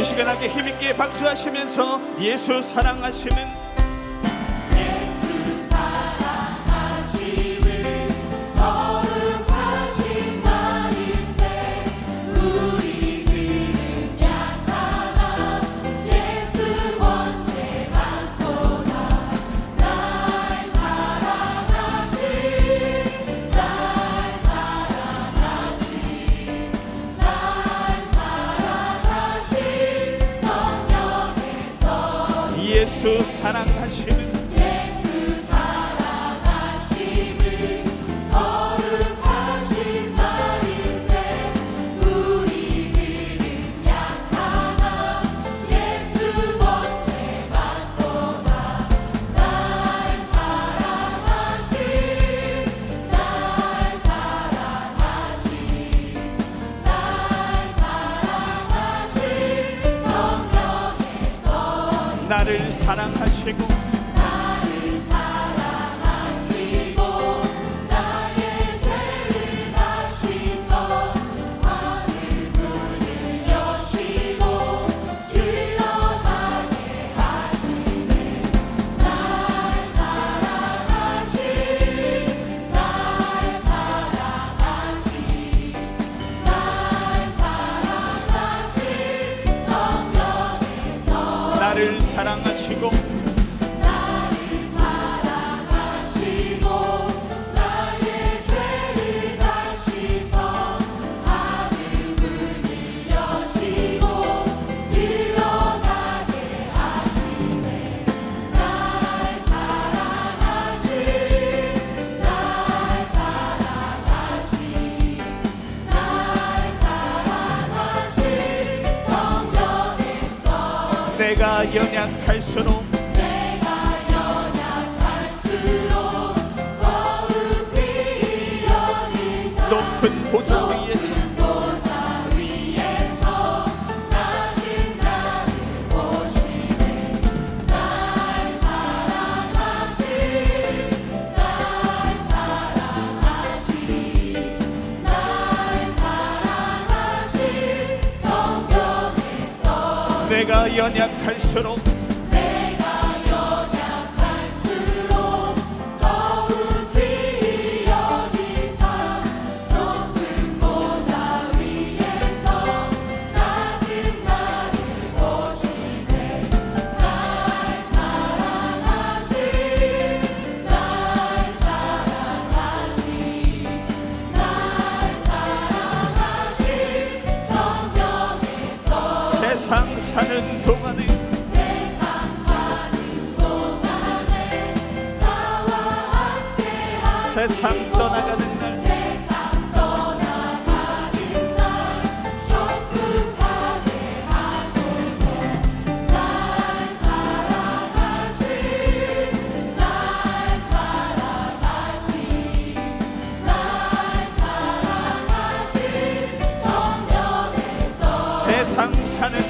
이 시간 함께 힘있게 박수하시면서 예수 사랑하시는 예수 사랑하시네. 사랑하시고 연약할수록 내가 연약할수록 세상 사는 동안에 세상 사는 동안에 나와 함께 세상 떠나가는 날 세상 떠나가는 날 천국하게 하소서 날 사랑하신 날 사랑하신 날 사랑하신 성령에서 세상 사는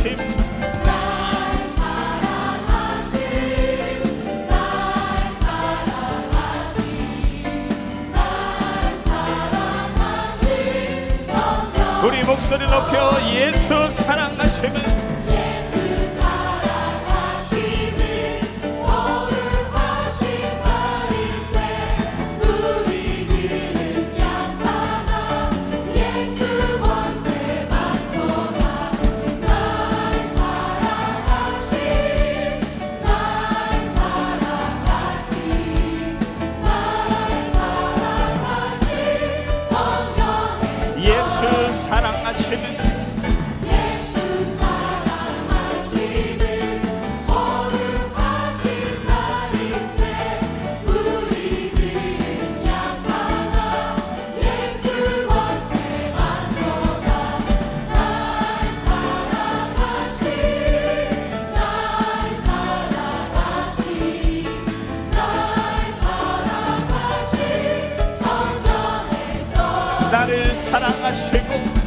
사랑하심 날 사랑하심 날 사랑하심 날 사랑하심 우리 목소리 높여 예수 사랑하심을 사랑하시는 나를 사랑하시고